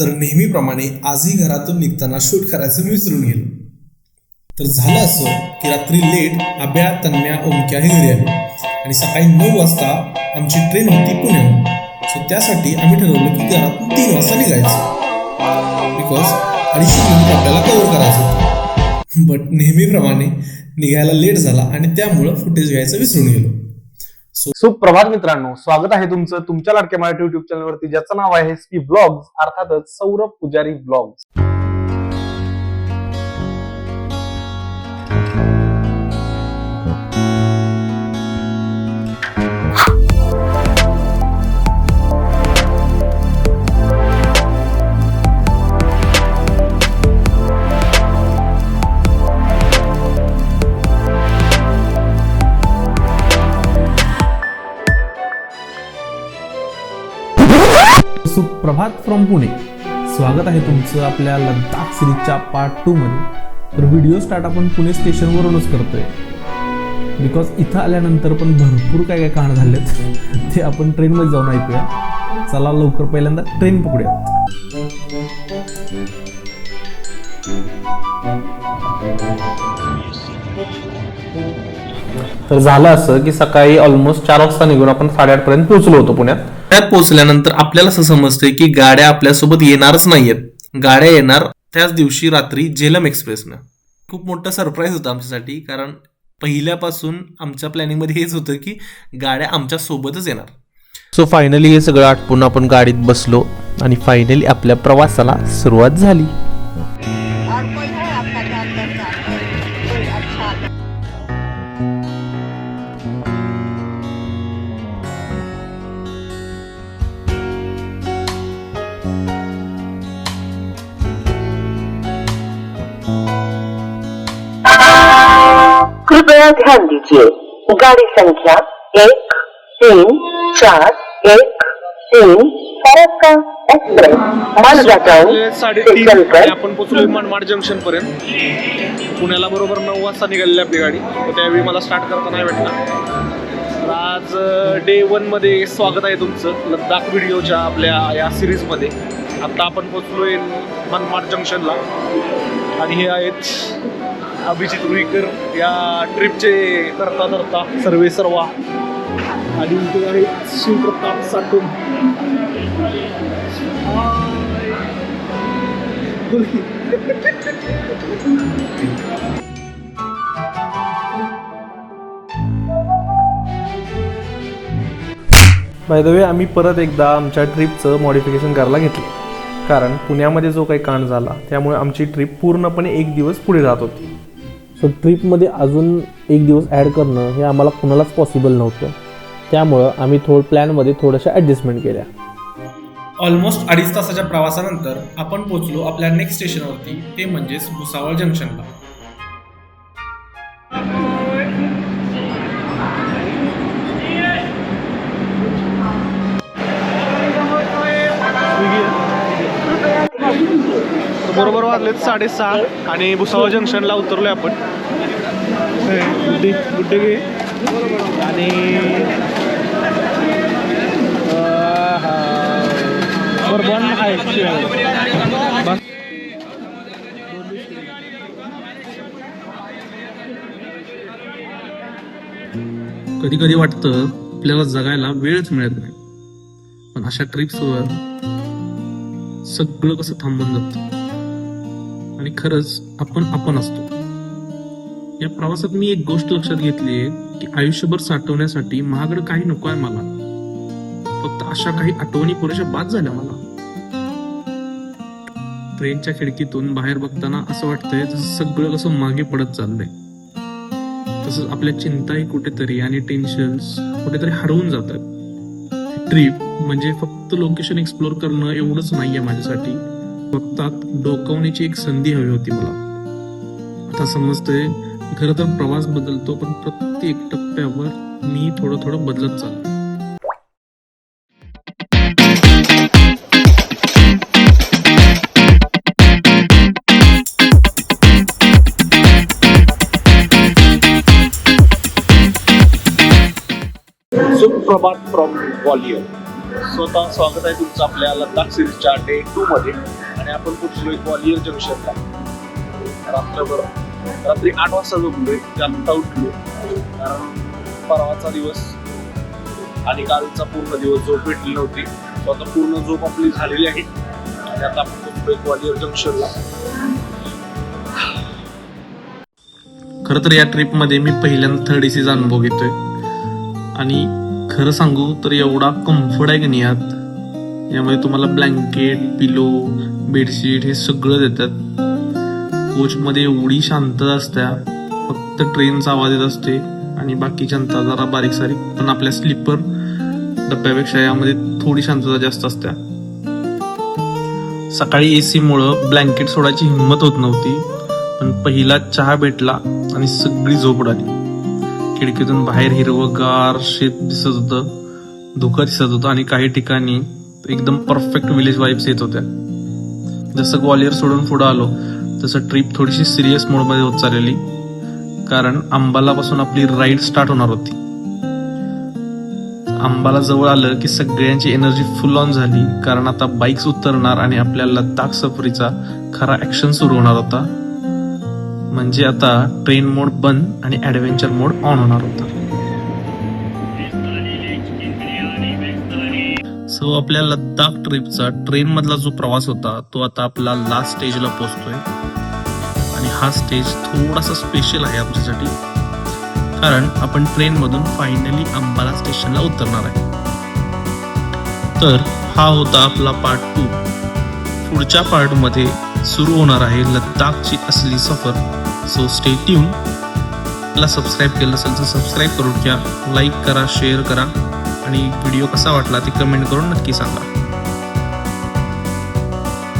तर नेहमीप्रमाणे आजही घरातून निघताना शूट करायचं मी विसरून गेलो. तर झालं असं की रात्री लेट आब्या तन्म्या ओमक्या हे घरी आलो. आणि सकाळी नऊ वाजता आमची ट्रेन होती पुण्याहून. सो त्यासाठी आम्ही ठरवलं की घरातून तीन वाजता निघायचं. बिकॉज अडीचशे किलोमीटर आपल्याला कव्हर करायचं होतं. बट नेहमीप्रमाणे निघायला लेट झाला आणि त्यामुळं फुटेज घ्यायचं विसरून गेलो. सुप्रभात मित्रांनो स्वागत आहे तुमचं तुमच्या लाडक्या मराठी युट्यूब चॅनलवरती ज्याचं नाव आहे स्पी ब्लॉग्स अर्थातच सौरभ पुजारी ब्लॉग्स. सुप्रभात फ्रॉम पुणे. स्वागत आहे तुमचं आपल्या लद्दाख सिरीजच्या पार्ट टू मध्ये. तर व्हिडिओ स्टार्ट आपण पुणे स्टेशनवरूनच करतोय. बिकॉज इथं आल्यानंतर पण भरपूर काय काय कांड झालेत. ते आपण ट्रेनमध्ये जाऊन ऐकूया. चला लवकर पहिल्यांदा ट्रेन पकडूया. तर झालं असं की सकाळी ऑलमोस्ट चार वाजता निघून आपण साडेआठपर्यंत पोहोचलो होतो पुण्यात. पुण्यात पोहोचल्यानंतर आपल्याला असं समजतंय की गाड्या आपल्यासोबत येणारच नाहीयेत. गाड्या येणार त्याच दिवशी रात्री झेलम एक्सप्रेसनं. खूप मोठं सरप्राईज होता आमच्यासाठी कारण पहिल्यापासून आमच्या प्लॅनिंगमध्ये हेच होतं की गाड्या आमच्या सोबतच येणार. सो फायनली हे सगळं आटपून आपण गाडीत बसलो आणि फायनली आपल्या प्रवासाला सुरुवात झाली. कृपया ध्यान दीजिए। गाड़ी संख्या एक तीन चार एक तीन फरक्का एक्सप्रेस मालगा टाउन आपण पोचलो मनमाड जंक्शन पर्यंत. पुण्याला बरोबर नऊ वाजता निघालेली आपली गाडी. त्यावेळी मला स्टार्ट करता नाही भेटला तर आज डे वनमध्ये स्वागत आहे तुमचं. लद्दाख व्हिडिओच्या आपल्या या सिरीजमध्ये आत्ता आपण पोचलोय मनमाड जंक्शनला आणि हे आहेत अभिजित रुईकर या ट्रिपचे करता करता सर्वे सर्वा. आणि ते आहेत शिवप्रताप साठून. बाय द वे आम्ही परत एकदा आमच्या ट्रिपचं मॉडिफिकेशन करायला घेतलं कारण पुण्यामध्ये जो काही कांड झाला त्यामुळे आमची ट्रिप पूर्णपणे एक दिवस पुढे जात होती. सो ट्रिपमध्ये अजून एक दिवस ॲड करणं हे आम्हाला कुणालाच पॉसिबल नव्हतं. त्यामुळं आम्ही थोड प्लॅनमध्ये थोड्याशा ॲडजस्टमेंट केल्या. ऑलमोस्ट अडीच तासाच्या प्रवासानंतर आपण पोहोचलो आपल्या नेक्स्ट स्टेशनवरती ते म्हणजेच भुसावळ जंक्शनला बरोबर वाजलेत साडेसहा आणि भुसावळ जंक्शनला उतरलोय आपण. गुड्डे गुड्डे घे आणि बरोबर आहे कधी कधी वाटतं आपल्याला जगायला वेळच मिळत नाही. पण अशा ट्रिप्सवर सगळं कसं थांबून जातं? आणि खरंच आपण आपण असतो. या प्रवासात मी एक गोष्ट लक्षात घेतली आहे की आयुष्यभर साठवण्यासाठी महागड काही नको आहे मला. फक्त अशा काही आठवणी पुरेशा बाद झाल्या मला. ट्रेनच्या खिडकीतून बाहेर बघताना असं वाटतंय जसं सगळं कसं मागे पडत चाललंय. तसंच आपल्या चिंताही कुठेतरी आणि टेन्शन्स कुठेतरी हरवून जातात. ट्रिप म्हणजे फक्त लोकेशन एक्सप्लोर करणं एवढंच नाहीये माझ्यासाठी. फक्त डोकावण्याची एक संधी हवी होती मला. आता समजतंय खरं तर प्रवास बदलतो पण प्रत्येक टप्प्यावर मी थोडं थोडं बदलत चाललो सुप्रभात फ्रॉम ग्वालियर स्वतः स्वागत आहे तुमचं आपल्या लद्दाख सिरीजच्या डे टू मध्ये. आणि आपण पोहोचलोय ग्वालियर जंक्शनला. रात्रभर रात्री आठ वाजता झोपलोय ते आत्ता उठलो कारण परवाचा दिवस आणि कालचा पूर्ण दिवस झोप भेटली नव्हती. तो आता पूर्ण झोप आपली झालेली आहे. आणि आता आपण पोहोचलोय ग्वालियर जंक्शनला. खरं तर या ट्रिपमध्ये मी पहिल्यांदा थर्ड एसीचा अनुभव घेतोय. आणि खरं सांगू तर एवढा कम्फर्ट आहे की नाही यात? यामध्ये तुम्हाला ब्लँकेट पिलो बेडशीट हे सगळं देतात. कोचमध्ये एवढी शांतता असत्या फक्त ट्रेनचा आवाज येत असते आणि बाकी शांतता जरा बारीक सारीक पण आपल्या स्लीपर डब्यापेक्षा यामध्ये थोडी शांतता जास्त असत्या. सकाळी एसी मुळे ब्लँकेट सोडायची हिंमत होत नव्हती पण पहिला चहा भेटला आणि सगळी झोप उडाली. खिडकीतून बाहेर हिरवगार शेत दिसत होतं धुकं दिसत होतं आणि काही ठिकाणी एकदम परफेक्ट विलेज वाईब्स येत होत्या. जसं ग्वालियर सोडून पुढं आलो तसं ट्रिप थोडीशी सिरियस मोडमध्ये होत चाललेली. कारण अंबालापासून आपली राईड स्टार्ट होणार होती. अंबाला जवळ आलं की सगळ्यांची एनर्जी फुल ऑन झाली. कारण आता बाईक्स उतरणार आणि आपल्या लद्दाख सफरीचा खरा ऍक्शन सुरू होणार होता. म्हणजे आता ट्रेन मोड बंद आणि ॲडव्हेंचर मोड ऑन होणार होता. सो आपल्या लद्दाख ट्रिपचा ट्रेन मधला जो प्रवास होता तो आता आपला लास्ट स्टेजला पोहोचतोय. आणि हा स्टेज थोडासा स्पेशल आहे आमच्यासाठी. कारण आपण ट्रेन मधून फायनली अंबाला स्टेशनला उतरणार आहे. तर हा होता आपला पार्ट टू पुढच्या पार्टमध्ये सुरू होणार आहे लद्दाखची असली सफर. सो स्टे ट्यून ला सबस्क्राईब केलं असेल तर सबस्क्राईब करून घ्या. लाईक करा शेअर करा. आणि व्हिडिओ कसा वाटला ते कमेंट करून नक्की सांगा.